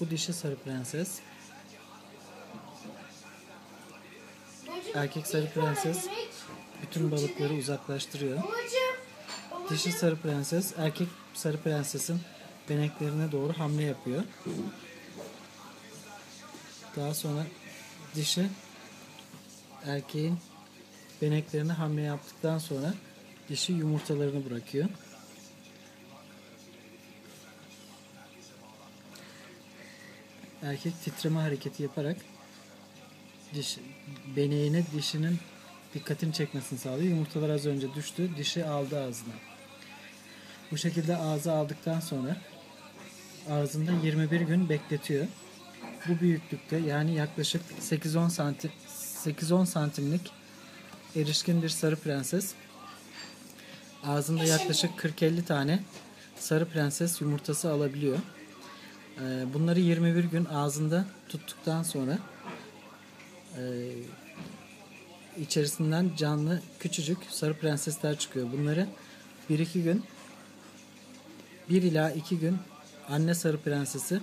Bu dişi sarı prenses. Erkek sarı prenses bütün balıkları uzaklaştırıyor. Dişi sarı prenses erkek sarı prensesin beneklerine doğru hamle yapıyor. Daha sonra dişi erkeğin beneklerine hamle yaptıktan sonra dişi yumurtalarını bırakıyor. Erkek titreme hareketi yaparak diş beneğine dişinin dikkatini çekmesini sağlıyor. Yumurtalar az önce düştü. Dişi aldı ağzına. Bu şekilde ağza aldıktan sonra ağzında 21 gün bekletiyor. Bu büyüklükte yani yaklaşık 8-10 santim 8-10 santimlik erişkin bir sarı prenses ağzında yaklaşık 40-50 tane sarı prenses yumurtası alabiliyor. Ee, Bunları 21 gün ağzında tuttuktan sonra e, içerisinden canlı küçücük sarı prensesler çıkıyor. Bunları 1-2 gün 1 ila 2 gün anne sarı prensesi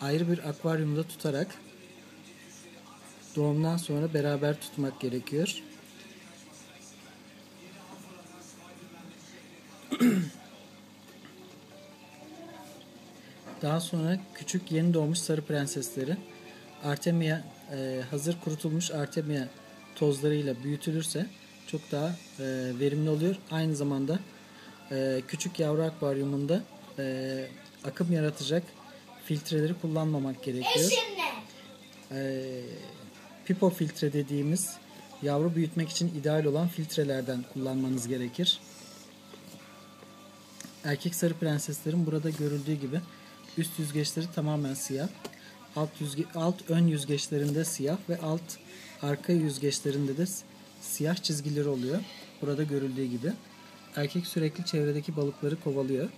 ayrı bir akvaryumda tutarak doğumdan sonra beraber tutmak gerekiyor. Daha sonra küçük yeni doğmuş sarı prensesleri Artemia e, hazır kurutulmuş Artemia tozlarıyla büyütülürse çok daha e, verimli oluyor. Aynı zamanda e, küçük yavru akvaryumunda e, akım yaratacak filtreleri kullanmamak gerekiyor. E, pipo filtre dediğimiz yavru büyütmek için ideal olan filtrelerden kullanmanız gerekir. Erkek sarı prenseslerin burada görüldüğü gibi üst yüzgeçleri tamamen siyah. Alt, yüzge, alt ön yüzgeçlerinde siyah ve alt arka yüzgeçlerinde de siyah çizgileri oluyor. Burada görüldüğü gibi. Erkek sürekli çevredeki balıkları kovalıyor.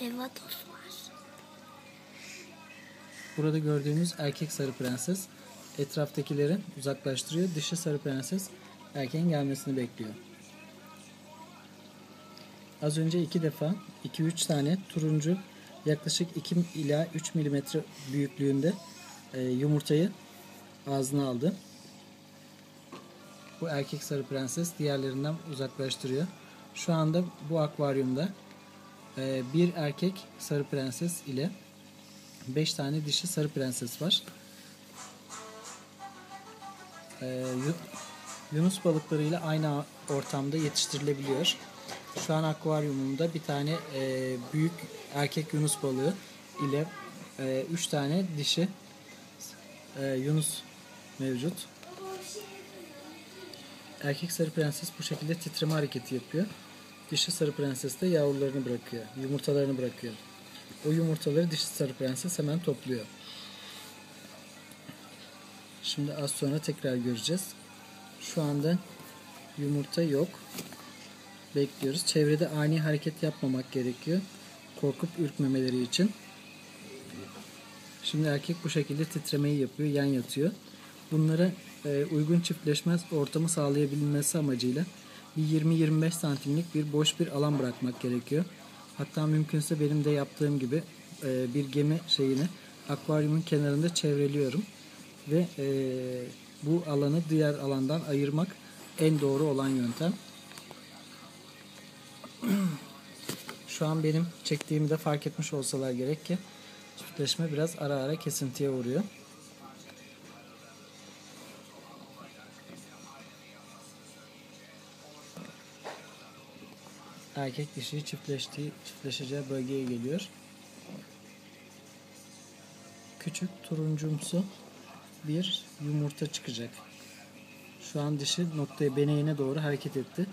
Evatos var. Burada gördüğümüz erkek sarı prenses etraftakileri uzaklaştırıyor. Dişi sarı prenses erkeğin gelmesini bekliyor. Az önce iki defa 2-3 tane turuncu yaklaşık 2 ila 3 milimetre büyüklüğünde e, yumurtayı ağzına aldı. Bu erkek sarı prenses diğerlerinden uzaklaştırıyor. Şu anda bu akvaryumda e, bir erkek sarı prenses ile 5 tane dişi sarı prenses var. E, Yu- Yunus balıklarıyla aynı ortamda yetiştirilebiliyor. Şu an akvaryumumda bir tane e, büyük erkek yunus balığı ile 3 tane dişi e, yunus mevcut. Erkek sarı prenses bu şekilde titreme hareketi yapıyor. Dişi sarı prenses de yavrularını bırakıyor, yumurtalarını bırakıyor. O yumurtaları dişi sarı prenses hemen topluyor. Şimdi az sonra tekrar göreceğiz. Şu anda yumurta yok bekliyoruz. Çevrede ani hareket yapmamak gerekiyor. Korkup ürkmemeleri için. Şimdi erkek bu şekilde titremeyi yapıyor, yan yatıyor. Bunlara e, uygun çiftleşme ortamı sağlayabilmesi amacıyla bir 20-25 santimlik bir boş bir alan bırakmak gerekiyor. Hatta mümkünse benim de yaptığım gibi e, bir gemi şeyini akvaryumun kenarında çevreliyorum. Ve e, bu alanı diğer alandan ayırmak en doğru olan yöntem. Şu an benim çektiğimi de fark etmiş olsalar gerek ki çiftleşme biraz ara ara kesintiye uğruyor. Erkek dişi çiftleştiği, çiftleşeceği bölgeye geliyor. Küçük turuncumsu bir yumurta çıkacak. Şu an dişi noktaya beneğine doğru hareket etti.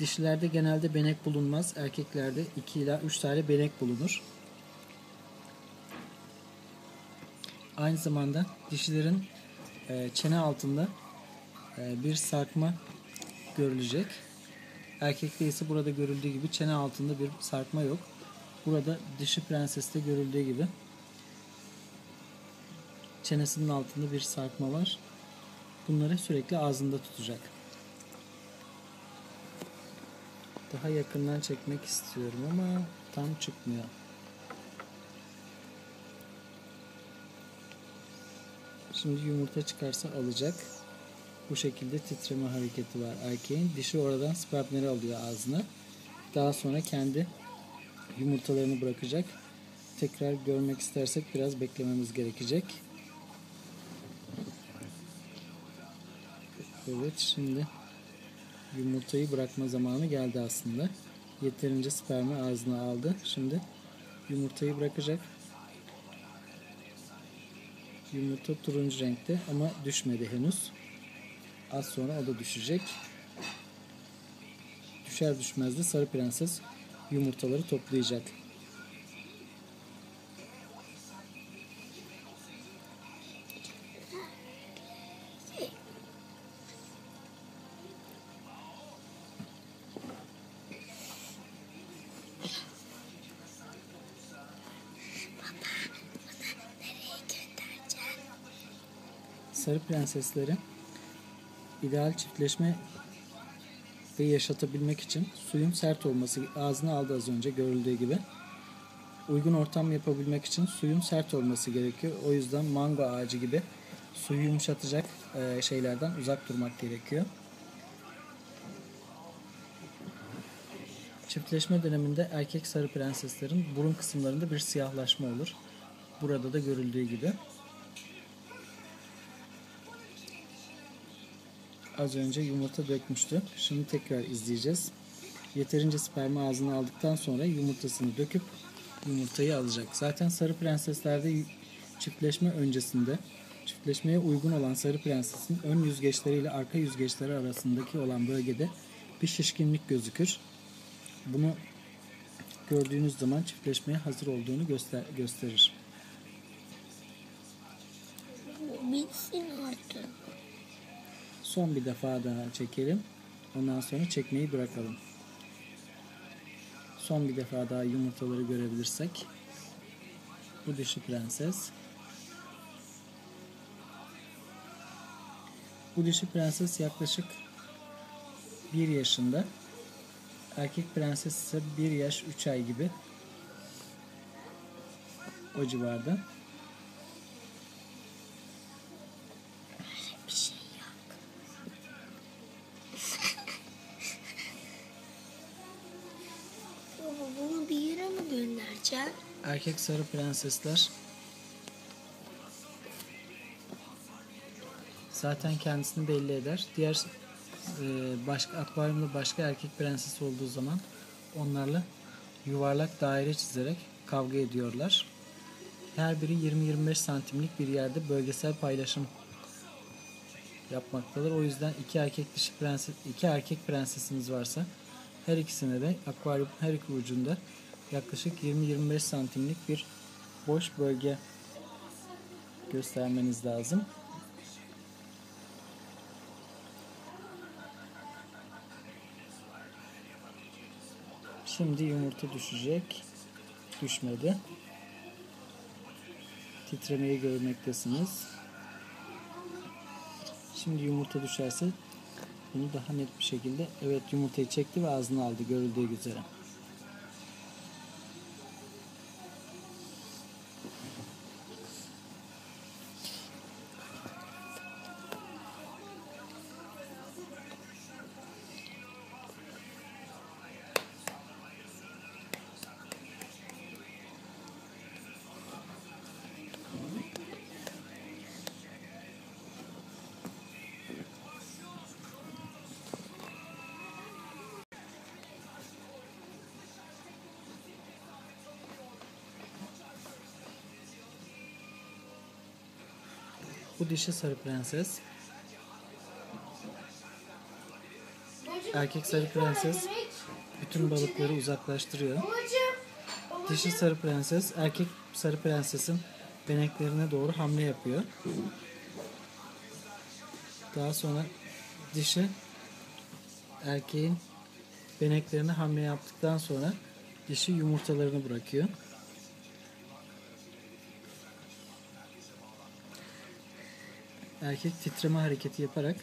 Dişilerde genelde benek bulunmaz. Erkeklerde 2 ila 3 tane benek bulunur. Aynı zamanda dişilerin e, çene altında e, bir sarkma görülecek. Erkekte ise burada görüldüğü gibi çene altında bir sarkma yok. Burada dişi prenseste görüldüğü gibi çenesinin altında bir sarkma var. Bunları sürekli ağzında tutacak. Daha yakından çekmek istiyorum ama tam çıkmıyor. Şimdi yumurta çıkarsa alacak. Bu şekilde titreme hareketi var erkeğin. Dişi oradan spermleri alıyor ağzına. Daha sonra kendi yumurtalarını bırakacak. Tekrar görmek istersek biraz beklememiz gerekecek. Evet şimdi yumurtayı bırakma zamanı geldi aslında. Yeterince spermi ağzına aldı. Şimdi yumurtayı bırakacak. Yumurta turuncu renkte ama düşmedi henüz. Az sonra o da düşecek. Düşer düşmez de sarı prenses yumurtaları toplayacak. Sarı prensesleri ideal çiftleşme ve yaşatabilmek için suyun sert olması ağzına aldı az önce görüldüğü gibi. Uygun ortam yapabilmek için suyun sert olması gerekiyor. O yüzden mango ağacı gibi suyu yumuşatacak e, şeylerden uzak durmak gerekiyor. Çiftleşme döneminde erkek sarı prenseslerin burun kısımlarında bir siyahlaşma olur. Burada da görüldüğü gibi. Az önce yumurta dökmüştü. Şimdi tekrar izleyeceğiz. Yeterince spermi ağzına aldıktan sonra yumurtasını döküp yumurtayı alacak. Zaten sarı prenseslerde çiftleşme öncesinde çiftleşmeye uygun olan sarı prensesin ön yüzgeçleri ile arka yüzgeçleri arasındaki olan bölgede bir şişkinlik gözükür. Bunu gördüğünüz zaman çiftleşmeye hazır olduğunu göster gösterir. Bitsin artık. Son bir defa daha çekelim. Ondan sonra çekmeyi bırakalım. Son bir defa daha yumurtaları görebilirsek. Bu dişi prenses. Bu dişi prenses yaklaşık 1 yaşında. Erkek prenses ise 1 yaş 3 ay gibi. O civarda. Erkek sarı prensesler zaten kendisini belli eder. Diğer e, başka akvaryumda başka erkek prenses olduğu zaman onlarla yuvarlak daire çizerek kavga ediyorlar. Her biri 20-25 santimlik bir yerde bölgesel paylaşım yapmaktadır. O yüzden iki erkek dişi prenses, iki erkek prensesiniz varsa her ikisine de akvaryum her iki ucunda yaklaşık 20-25 santimlik bir boş bölge göstermeniz lazım. Şimdi yumurta düşecek. Düşmedi. Titremeyi görmektesiniz. Şimdi yumurta düşerse bunu daha net bir şekilde evet yumurtayı çekti ve ağzına aldı görüldüğü üzere. Bu dişi sarı prenses. Erkek sarı prenses bütün balıkları uzaklaştırıyor. Dişi sarı prenses erkek sarı prensesin beneklerine doğru hamle yapıyor. Daha sonra dişi erkeğin beneklerine hamle yaptıktan sonra dişi yumurtalarını bırakıyor. Erkek titreme hareketi yaparak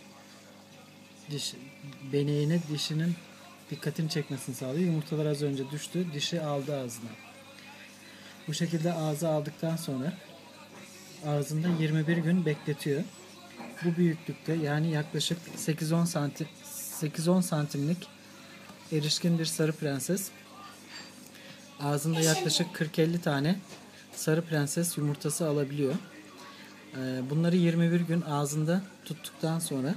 diş beneğine dişinin dikkatini çekmesini sağlıyor. Yumurtalar az önce düştü. Dişi aldı ağzına. Bu şekilde ağza aldıktan sonra ağzında 21 gün bekletiyor. Bu büyüklükte yani yaklaşık 8-10 santim 8-10 santimlik erişkin bir sarı prenses ağzında yaklaşık 40-50 tane sarı prenses yumurtası alabiliyor. Ee, Bunları 21 gün ağzında tuttuktan sonra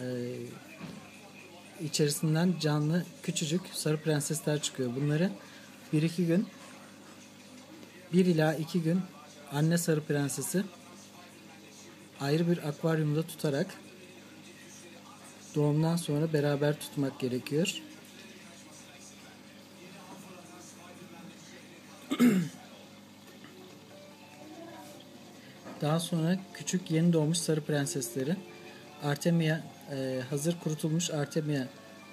e, içerisinden canlı küçücük sarı prensesler çıkıyor. Bunları 1-2 gün 1 ila 2 gün anne sarı prensesi ayrı bir akvaryumda tutarak doğumdan sonra beraber tutmak gerekiyor. Daha sonra küçük yeni doğmuş sarı prensesleri Artemia e, hazır kurutulmuş Artemia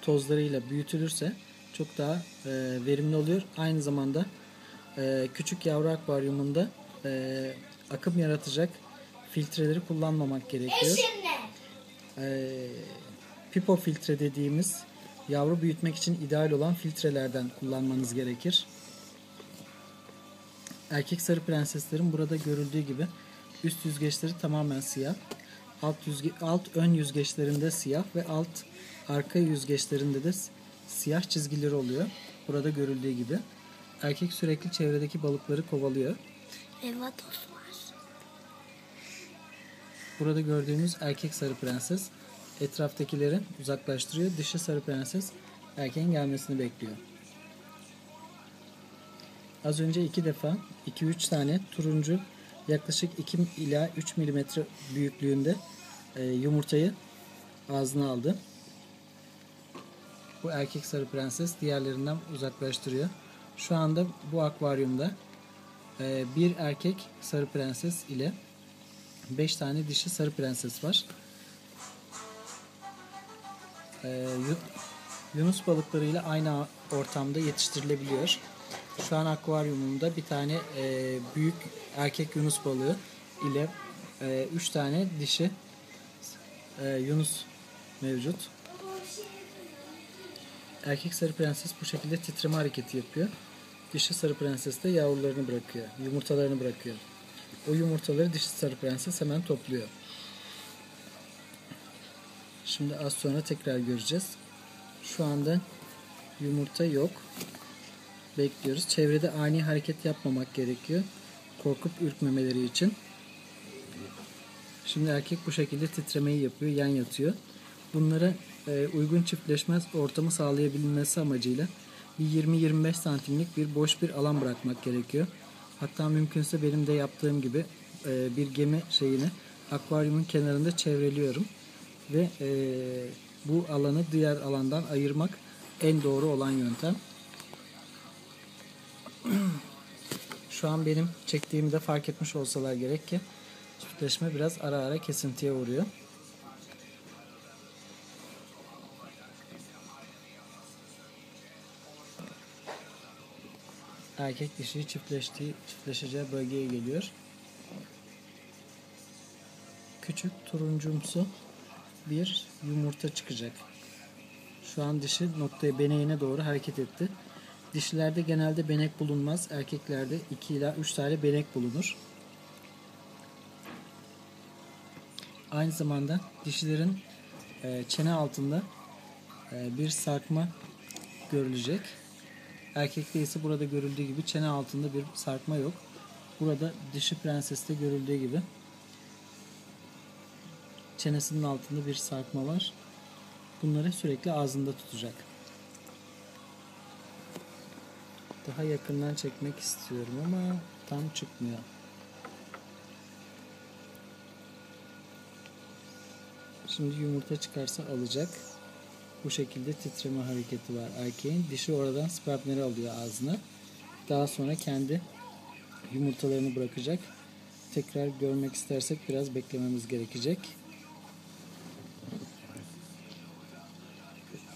tozlarıyla büyütülürse çok daha e, verimli oluyor. Aynı zamanda e, küçük yavru akvaryumunda e, akım yaratacak filtreleri kullanmamak gerekiyor. E, pipo filtre dediğimiz yavru büyütmek için ideal olan filtrelerden kullanmanız gerekir. Erkek sarı prenseslerin burada görüldüğü gibi üst yüzgeçleri tamamen siyah. Alt, yüzge, alt ön yüzgeçlerinde siyah ve alt arka yüzgeçlerinde de siyah çizgileri oluyor. Burada görüldüğü gibi. Erkek sürekli çevredeki balıkları kovalıyor. Ve vatos var. Burada gördüğümüz erkek sarı prenses etraftakileri uzaklaştırıyor. Dişi sarı prenses erkeğin gelmesini bekliyor. Az önce iki defa 2-3 tane turuncu yaklaşık 2 ila 3 milimetre büyüklüğünde e, yumurtayı ağzına aldı. Bu erkek sarı prenses diğerlerinden uzaklaştırıyor. Şu anda bu akvaryumda e, bir erkek sarı prenses ile 5 tane dişi sarı prenses var. Yu- Yunus balıklarıyla aynı ortamda yetiştirilebiliyor. Şu an akvaryumumda bir tane e, büyük erkek Yunus balığı ile 3 tane dişi e, Yunus mevcut. Erkek sarı prenses bu şekilde titreme hareketi yapıyor. Dişi sarı prenses de yavrularını bırakıyor, yumurtalarını bırakıyor. O yumurtaları dişi sarı prenses hemen topluyor. Şimdi az sonra tekrar göreceğiz. Şu anda yumurta yok. Bekliyoruz. Çevrede ani hareket yapmamak gerekiyor. Korkup ürkmemeleri için. Şimdi erkek bu şekilde titremeyi yapıyor, yan yatıyor. Bunlara e, uygun çiftleşmez ortamı sağlayabilmesi amacıyla bir 20-25 santimlik bir boş bir alan bırakmak gerekiyor. Hatta mümkünse benim de yaptığım gibi e, bir gemi şeyini akvaryumun kenarında çevreliyorum ve e, bu alanı diğer alandan ayırmak en doğru olan yöntem. Şu an benim çektiğimi de fark etmiş olsalar gerek ki çiftleşme biraz ara ara kesintiye uğruyor. Erkek dişi çiftleştiği, çiftleşeceği bölgeye geliyor. Küçük turuncumsu bir yumurta çıkacak. Şu an dişi noktaya beneğine doğru hareket etti. Dişilerde genelde benek bulunmaz. Erkeklerde 2 ila 3 tane benek bulunur. Aynı zamanda dişilerin e, çene altında e, bir sarkma görülecek. Erkekte ise burada görüldüğü gibi çene altında bir sarkma yok. Burada dişi prenseste görüldüğü gibi çenesinin altında bir sarkma var. Bunları sürekli ağzında tutacak. Daha yakından çekmek istiyorum ama tam çıkmıyor. Şimdi yumurta çıkarsa alacak. Bu şekilde titreme hareketi var erkeğin. Dişi oradan spermleri alıyor ağzına. Daha sonra kendi yumurtalarını bırakacak. Tekrar görmek istersek biraz beklememiz gerekecek.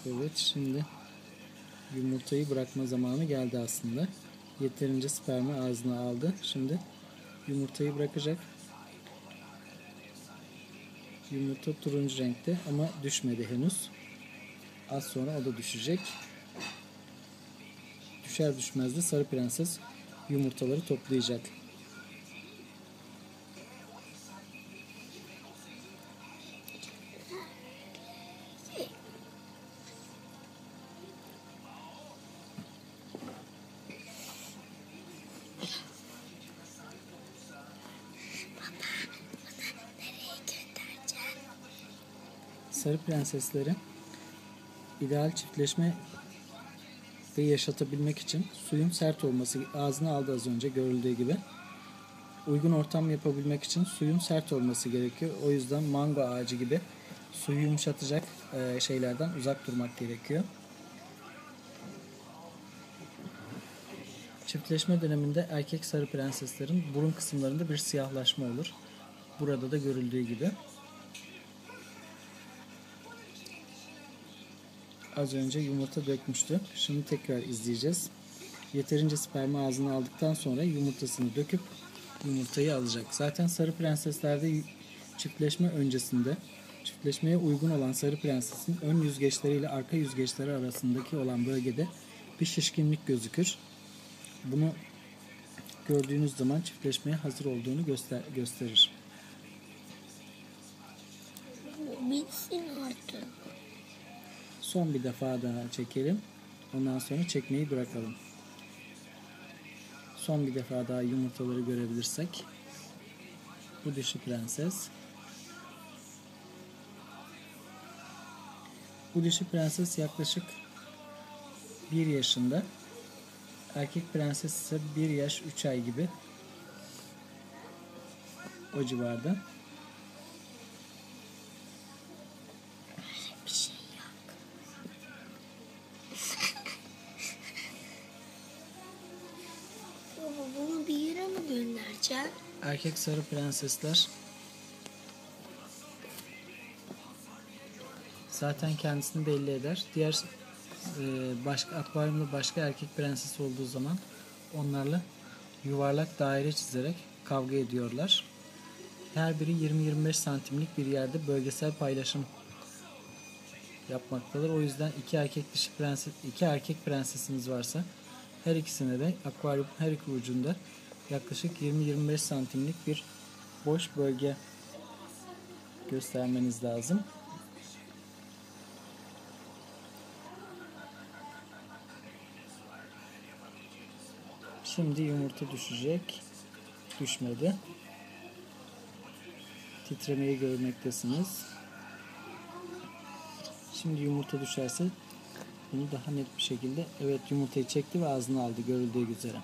Evet şimdi yumurtayı bırakma zamanı geldi aslında. Yeterince spermi ağzına aldı. Şimdi yumurtayı bırakacak. Yumurta turuncu renkte ama düşmedi henüz. Az sonra o da düşecek. Düşer düşmez de sarı prenses yumurtaları toplayacak. Prensesleri ideal çiftleşme ve yaşatabilmek için suyun sert olması ağzına aldı az önce görüldüğü gibi. Uygun ortam yapabilmek için suyun sert olması gerekiyor. O yüzden mango ağacı gibi suyu yumuşatacak e, şeylerden uzak durmak gerekiyor. Çiftleşme döneminde erkek sarı prenseslerin burun kısımlarında bir siyahlaşma olur. Burada da görüldüğü gibi. Az önce yumurta dökmüştü. Şimdi tekrar izleyeceğiz. Yeterince spermi ağzına aldıktan sonra yumurtasını döküp yumurtayı alacak. Zaten sarı prenseslerde çiftleşme öncesinde çiftleşmeye uygun olan sarı prensesin ön yüzgeçleri ile arka yüzgeçleri arasındaki olan bölgede bir şişkinlik gözükür. Bunu gördüğünüz zaman çiftleşmeye hazır olduğunu göster gösterir. Bitsin artık. Son bir defa daha çekelim. Ondan sonra çekmeyi bırakalım. Son bir defa daha yumurtaları görebilirsek. Bu dişi prenses. Bu dişi prenses yaklaşık 1 yaşında. Erkek prenses ise 1 yaş 3 ay gibi. O civarda. Erkek sarı prensesler zaten kendisini belli eder. Diğer e, başka akvaryumda başka erkek prenses olduğu zaman onlarla yuvarlak daire çizerek kavga ediyorlar. Her biri 20-25 santimlik bir yerde bölgesel paylaşım yapmaktadır. O yüzden iki erkek dişi prenses, iki erkek prensesiniz varsa her ikisine de akvaryum her iki ucunda yaklaşık 20-25 santimlik bir boş bölge göstermeniz lazım. Şimdi yumurta düşecek. Düşmedi. Titremeyi görmektesiniz. Şimdi yumurta düşerse bunu daha net bir şekilde evet yumurtayı çekti ve ağzına aldı görüldüğü üzere.